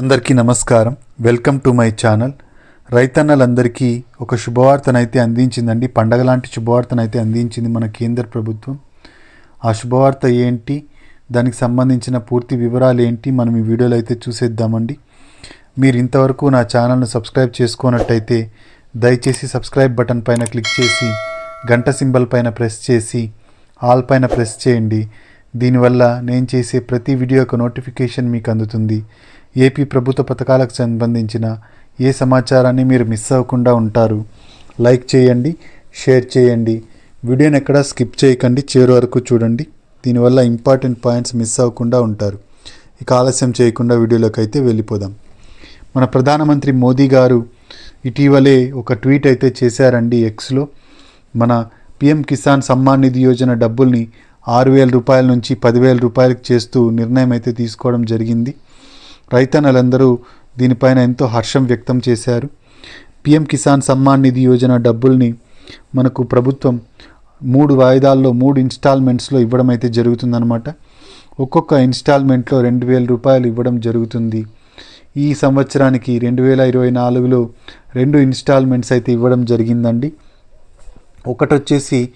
అందరికీ నమస్కారం. Welcome to my channel. రైతన్నలందరికీ ఒక శుభవార్తనైతే అందించిందండి. పండగ లాంటి శుభవార్తనైతే అందించింది మన కేంద్ర ప్రభుత్వం. ఆ శుభవార్త ఏంటి? దానికి సంబంధించిన పూర్తి వివరాలు ఏంటి? మనం ఈ వీడియోలో అయితే చూసేద్దామండి. మీరు ఇంతవరకు నా ఛానల్ను సబ్స్క్రైబ్ చేసుకున్నట్టయితే దయచేసి సబ్స్క్రైబ్ బటన్ పైన క్లిక్ చేసి గంట సింబల్ పైన ప్రెస్ చేసి ఆల్ పైన ప్రెస్ చేయండి. దీనివల్ల నేను చేసే ప్రతి వీడియో యొక్క నోటిఫికేషన్ మీకు అందుతుంది. ఏపీ ప్రభుత్వ పథకాలకు సంబంధించిన ఏ సమాచారాన్ని మీరు మిస్ అవ్వకుండా ఉంటారు లైక్ చేయండి షేర్ చేయండి. వీడియోని ఎక్కడ స్కిప్ చేయకండి చేరు వరకు చూడండి. దీనివల్ల ఇంపార్టెంట్ పాయింట్స్ మిస్ అవ్వకుండా ఉంటారు. ఇక ఆలస్యం చేయకుండా వీడియోలోకి అయితే వెళ్ళిపోదాం. మన ప్రధానమంత్రి మోదీ గారు ఇటీవలే ఒక ట్వీట్ అయితే చేశారండి ఎక్స్లో. మన పిఎం కిసాన్ సమ్మాన్ నిధి యోజన డబ్బుల్ని ఆరు వేల రూపాయల నుంచి పదివేల రూపాయలకు చేస్తూ నిర్ణయం అయితే తీసుకోవడం జరిగింది. రైతన్నలందరూ దీనిపైన ఎంతో హర్షం వ్యక్తం చేశారు. పిఎం కిసాన్ సమ్మాన్ నిధి యోజన డబ్బుల్ని మనకు ప్రభుత్వం మూడు వాయిదాల్లో మూడు ఇన్స్టాల్మెంట్స్లో ఇవ్వడం అయితే జరుగుతుందన్నమాట. ఒక్కొక్క ఇన్స్టాల్మెంట్లో రెండు వేల రూపాయలు ఇవ్వడం జరుగుతుంది. ఈ సంవత్సరానికి రెండు వేల ఇరవై నాలుగులో రెండు ఇన్స్టాల్మెంట్స్ అయితే ఇవ్వడం జరిగిందండి. ఒకటి వచ్చేసి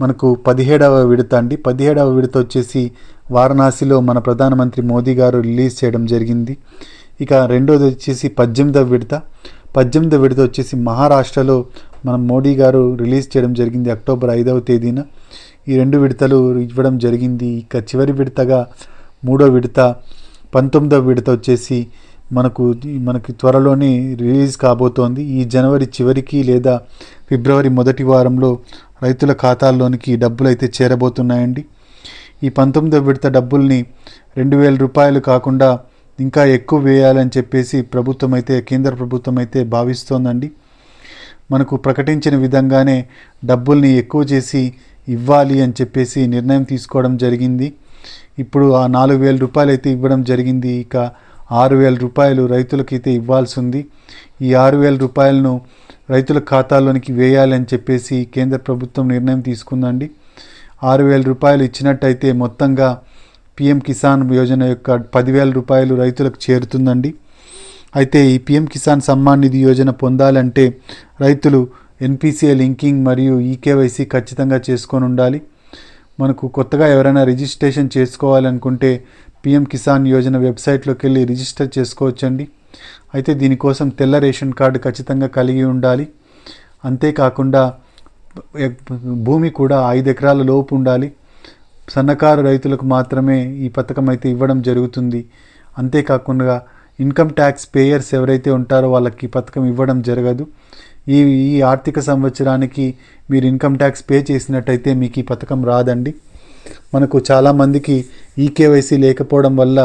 మనకు పదిహేడవ విడత అండి. పదిహేడవ విడత వచ్చేసి వారణాసిలో మన ప్రధానమంత్రి మోదీ గారు రిలీజ్ చేయడం జరిగింది. ఇక రెండోది వచ్చేసి పద్దెనిమిదవ విడత. పద్దెనిమిదవ విడత వచ్చేసి మహారాష్ట్రలో మన మోడీ గారు రిలీజ్ చేయడం జరిగింది అక్టోబర్ ఐదవ తేదీన. ఈ రెండు విడతలు ఇవ్వడం జరిగింది. ఇక చివరి విడతగా మూడో విడత పంతొమ్మిదవ విడత వచ్చేసి మనకు మనకి త్వరలోనే రిలీజ్ కాబోతోంది. ఈ జనవరి చివరికి లేదా ఫిబ్రవరి మొదటి వారంలో రైతుల ఖాతాల్లోనికి డబ్బులు అయితే చేరబోతున్నాయండి. ఈ పంతొమ్మిదవ విడత డబ్బుల్ని రెండు వేల రూపాయలు కాకుండా ఇంకా ఎక్కువ వేయాలని చెప్పేసి ప్రభుత్వం అయితే కేంద్ర ప్రభుత్వం అయితే భావిస్తోందండి. మనకు ప్రకటించిన విధంగానే డబ్బుల్ని ఎక్కువ చేసి ఇవ్వాలి అని చెప్పేసి నిర్ణయం తీసుకోవడం జరిగింది. ఇప్పుడు ఆ నాలుగు వేల రూపాయలు అయితే ఇవ్వడం జరిగింది. ఇక ఆరు వేల రూపాయలు రైతులకైతే ఇవ్వాల్సి ఉంది ఈ ఆరు వేల రూపాయలను రైతుల ఖాతాలోనికి వేయాలని చెప్పేసి కేంద్ర ప్రభుత్వం నిర్ణయం తీసుకుందండి. ఆరు వేల రూపాయలు ఇచ్చినట్టయితే మొత్తంగా పిఎం కిసాన్ యోజన యొక్క పదివేల రూపాయలు రైతులకు చేరుతుందండి. అయితే ఈ పిఎం కిసాన్ సమ్మాన్ నిధి యోజన పొందాలంటే రైతులు ఎన్పిసిఐ లింకింగ్ మరియు ఈకేవైసీ ఖచ్చితంగా చేసుకొని ఉండాలి. మనకు కొత్తగా ఎవరైనా రిజిస్ట్రేషన్ చేసుకోవాలనుకుంటే పిఎం కిసాన్ యోజన వెబ్సైట్లోకి వెళ్ళి రిజిస్టర్ చేసుకోవచ్చండి. అయితే దీనికోసం తెల్ల రేషన్ కార్డు ఖచ్చితంగా కలిగి ఉండాలి. అంతేకాకుండా భూమి కూడా ఐదు ఎకరాల లోపు ఉండాలి. సన్నకారు రైతులకు మాత్రమే ఈ పథకం అయితే ఇవ్వడం జరుగుతుంది. అంతేకాకుండా ఇన్కమ్ ట్యాక్స్ పేయర్స్ ఎవరైతే ఉంటారో వాళ్ళకి ఈ పథకం ఇవ్వడం జరగదు. ఈ ఈ ఆర్థిక సంవత్సరానికి మీరు ఇన్కమ్ ట్యాక్స్ పే చేసినట్టయితే మీకు ఈ పథకం రాదండి. మనకు చాలామందికి ఈకేవైసీ లేకపోవడం వల్ల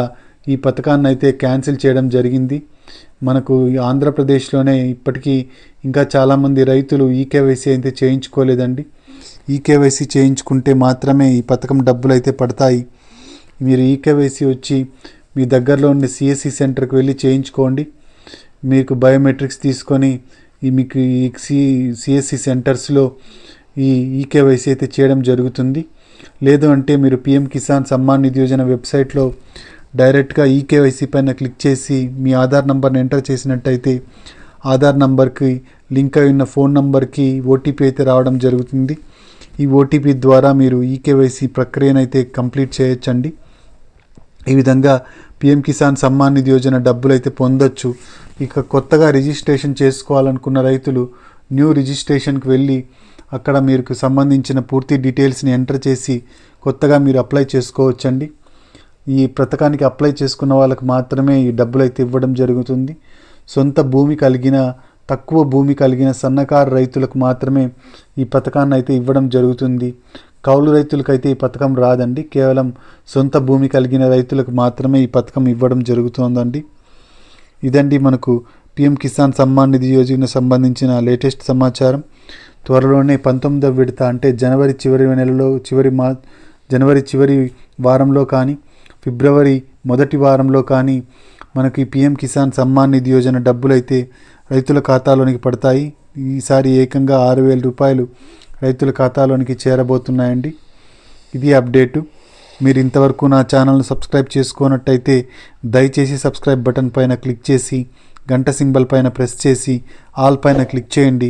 ఈ పథకాన్ని అయితే క్యాన్సిల్ చేయడం జరిగింది. మనకు ఆంధ్రప్రదేశ్లోనే ఇప్పటికీ ఇంకా చాలామంది రైతులు ఈకేవైసీ అయితే చేయించుకోలేదండి. ఈకేవైసీ చేయించుకుంటే మాత్రమే ఈ పథకం డబ్బులు అయితే పడతాయి. మీరు ఈకేవైసీ వచ్చి మీ దగ్గరలో ఉన్న సిఎస్సి సెంటర్కి వెళ్ళి చేయించుకోండి. మీకు బయోమెట్రిక్స్ తీసుకొని ఈ మీకు ఈ సి సిఎస్సి సెంటర్స్లో ఈ ఈకేవైసీ అయితే చేయడం జరుగుతుంది. లేదు అంటే మీరు పిఎం కిసాన్ సమ్మాన్ నిధి యోజన వెబ్సైట్లో డైరెక్ట్గా ఈకేవైసీ పైన క్లిక్ చేసి మీ ఆధార్ నంబర్ని ఎంటర్ చేసినట్టయితే ఆధార్ నంబర్కి లింక్ అయి ఉన్న ఫోన్ నంబర్కి ఓటీపీ అయితే రావడం జరుగుతుంది. ఈ ఓటీపీ ద్వారా మీరు ఈకేవైసీ ప్రక్రియనైతే కంప్లీట్ చేయొచ్చండి. ఈ విధంగా పిఎం కిసాన్ సమ్మాన్ నిధి యోజన డబ్బులు అయితే పొందొచ్చు. ఇక కొత్తగా రిజిస్ట్రేషన్ చేసుకోవాలనుకున్న రైతులు న్యూ రిజిస్ట్రేషన్కి వెళ్ళి అక్కడ మీకు సంబంధించిన పూర్తి డీటెయిల్స్ని ఎంటర్ చేసి కొత్తగా మీరు అప్లై చేసుకోవచ్చండి. ఈ పథకానికి అప్లై చేసుకున్న వాళ్ళకి మాత్రమే ఈ డబ్బులు అయితే ఇవ్వడం జరుగుతుంది. సొంత భూమి కలిగిన తక్కువ భూమి కలిగిన సన్నకారు రైతులకు మాత్రమే ఈ పథకాన్ని అయితే ఇవ్వడం జరుగుతుంది. కౌలు రైతులకైతే ఈ పథకం రాదండి. కేవలం సొంత భూమి కలిగిన రైతులకు మాత్రమే ఈ పథకం ఇవ్వడం జరుగుతుందండి. ఇదండి మనకు పిఎం కిసాన్ సమ్మాన్ నిధి యోజన సంబంధించిన లేటెస్ట్ సమాచారం. త్వరలోనే పంతొమ్మిదవ విడత అంటే జనవరి చివరి నెలలో చివరి మా జనవరి చివరి వారంలో కానీ ఫిబ్రవరి మొదటి వారంలో కానీ మనకి పిఎం కిసాన్ సమ్మాన్ నిధి యోజన డబ్బులైతే రైతుల ఖాతాలోనికి పడతాయి. ఈసారి ఏకంగా ఆరు వేల రూపాయలు రైతుల ఖాతాలోనికి చేరబోతున్నాయండి. ఇది అప్డేటు. మీరు ఇంతవరకు నా ఛానల్ను సబ్స్క్రైబ్ చేసుకున్నట్టయితే దయచేసి సబ్స్క్రైబ్ బటన్ పైన క్లిక్ చేసి గంట సింబల్ పైన ప్రెస్ చేసి ఆల్ పైన క్లిక్ చేయండి.